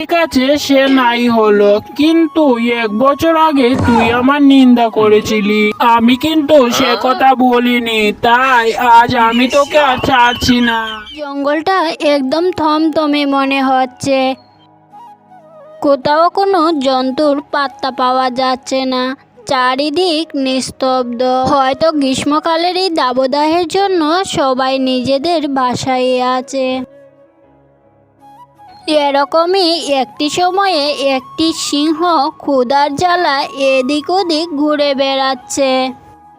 ঠিক আছে সে নাই হলো। কিন্তু এক বছর আগে তুই আমার নিন্দা করেছিলি। আমি কিন্তু সে কথা বলিনি তাই আজ আমি তোকে আর ছাড়ছি না। জঙ্গলটা একদম থমথমে মনে হচ্ছে। কোথাও কোনো জন্তুর পাত্তা পাওয়া যাচ্ছে না। চারিদিক নিস্তব্ধ। হয়তো গ্রীষ্মকালের এই দাবদাহের জন্য সবাই নিজেদের বাসায় আছে। এরকমই একটি সময়ে একটি সিংহ ক্ষুধার জ্বালা এদিক ওদিক ঘুরে বেড়াচ্ছে।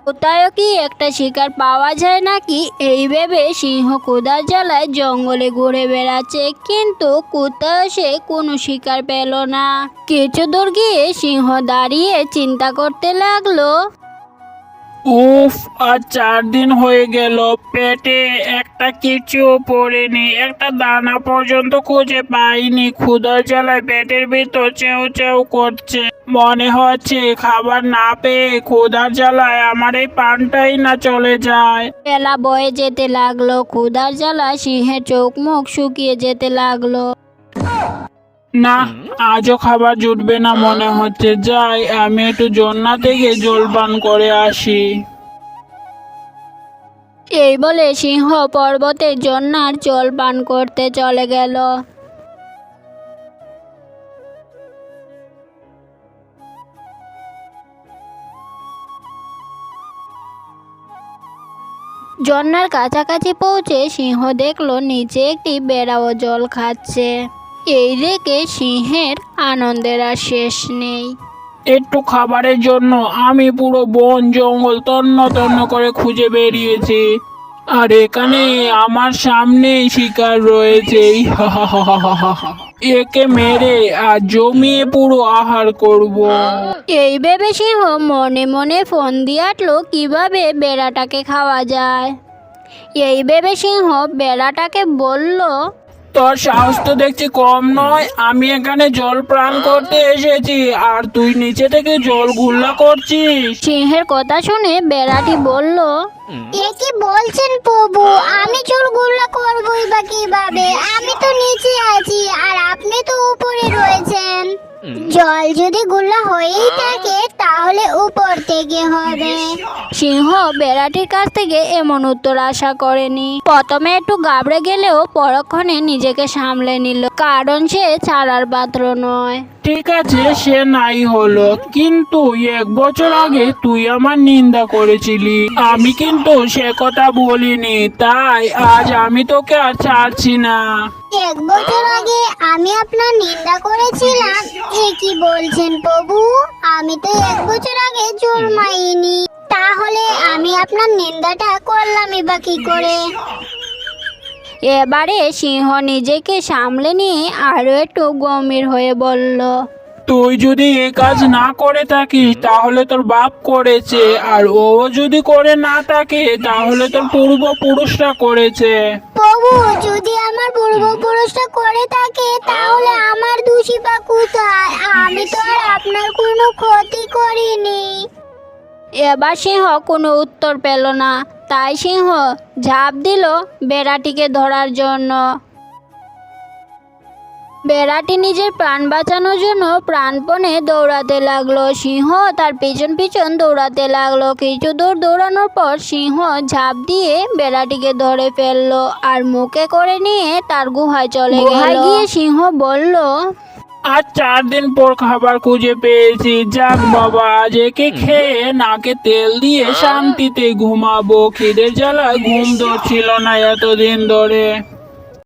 কোথাও কি একটা শিকার পাওয়া যায় নাকি? এই ভেবে সিংহ ক্ষুধার জ্বালায় জঙ্গলে ঘুরে বেড়াচ্ছে, কিন্তু কোথাও সে কোনো শিকার পেল না। কিছু দূর গিয়ে সিংহ দাঁড়িয়ে চিন্তা করতে লাগল উফ, আর চার দিন হয়ে গেল। পেটে একটা কিছু পড়েনি, একটা দানা পর্যন্ত খুঁজে পাইনি। ক্ষুধার জ্বালায় পেটের ভিতর চেউ চেউ করছে। মনে হচ্ছে খাবার না পেয়ে ক্ষুধার জ্বালায় আমার এই পানটাই না চলে যায়। বেলা বয়ে যেতে লাগল, ক্ষুধার জ্বালা সিংহের চোখ মুখ শুকিয়ে যেতে লাগল। না আজও খাবার জুটবে না মনে হচ্ছে। যাই আমি একটু জন্না থেকে জল পান করে আসি। এই বলে সিংহ পর্বতে জন্নার জল পান করতে চলে গেল। জন্নার কাছাকাছি পৌঁছে সিংহ দেখল নিচে একটি বেড়াও জল খাচ্ছে। এই দেখে সিংহের আনন্দের আর শেষ নেই। একটু খাবারের জন্য আমি পুরো বন জঙ্গল তন্ন তন্ন করে খুঁজে বেরিয়েছি। আর এখানে আমার সামনেই শিকার রয়েছে। একে মেরে আর জমিয়ে পুরো আহার করব। এই ভেবে সিংহ মনে মনে ফোন দিয়ে আটলো কীভাবে বেড়াটাকে খাওয়া যায়। এই ভেবে সিংহ বেড়াটাকে বলল তোর সাহস তো দেখছি কম নয়। আমি এখানে জল প্রাণ করতে এসেছি আর তুই নিচে থেকে জল গুল্লা করছিস। সিংহের কথা শুনে বেড়াটি বলল এ কি বলছেন প্রভু? আমি চুলগুলো করবই বা কীভাবে? আমি তো নিচে আছি আর আপনি তো উপরে রয়েছেন। জল যদি গুল্লা হয়েই থাকে তাহলে উপর থেকে হবে। সিংহ বেড়াটির কাছ থেকে এমন উত্তর আশা করেনি। প্রথমে একটু গাবড়ে গেলেও পরক্ষণে নিজেকে সামলে নিল কারণ সে ছাড়ার পাত্র নয়। ঠিক আছে সে নাই হলো কিন্তু এক বছর আগে তুই আমার নিন্দা করেছিলি। আমি কিন্তু সে কথা বলিনি তাই আজ আমি তোকে আর ছাড়ছি না। এক বছর আগে আমি আপনার নিন্দা করেছিলাম। এ কি বলছেন প্রভু? আমি তো এক বছর আগে জন্মাইনি তাহলে আমি আপনার নিন্দাটা করলামই বা কি করে? এবারে সিংহ নিজেকে সামলে নিয়ে আরও একটু গম্ভীর হয়ে বলল তুই যদি এ কাজ না করে থাকিস তাহলে তোর বাপ করেছে। আর ও যদি করে না থাকে তাহলে তোর পূর্বপুরুষরা করেছে। প্রভু যদি আমার পূর্বপুরুষরা করে থাকে তাহলে আমার দোষী বা কোথায়? আমি তো আর আপনার কোনো ক্ষতি করিনি। এবার সিংহ কোনো উত্তর পেল না। তাই সিংহ ঝাঁপ দিল বেড়াটিকে ধরার জন্য। বেড়াটি নিজের প্রাণ বাঁচানোর জন্য প্রাণপণে দৌড়াতে লাগল। সিংহ তার পিছন পিছন দৌড়াতে লাগল। কিছু দূর দৌড়ানোর পর সিংহ ঝাঁপ দিয়ে বেড়াটিকে ধরে ফেলল আর মুখে করে নিয়ে তার গুহায় চলে গেল। গিয়ে সিংহ বলল আজ চার দিন পর খাবার খুঁজে পেয়েছি। যাক বাবা আজ একে খেয়ে নাকে তেল দিয়ে শান্তিতে ঘুমাবো। খিদের জ্বালায় ঘুম ধরছিল না এতদিন ধরে।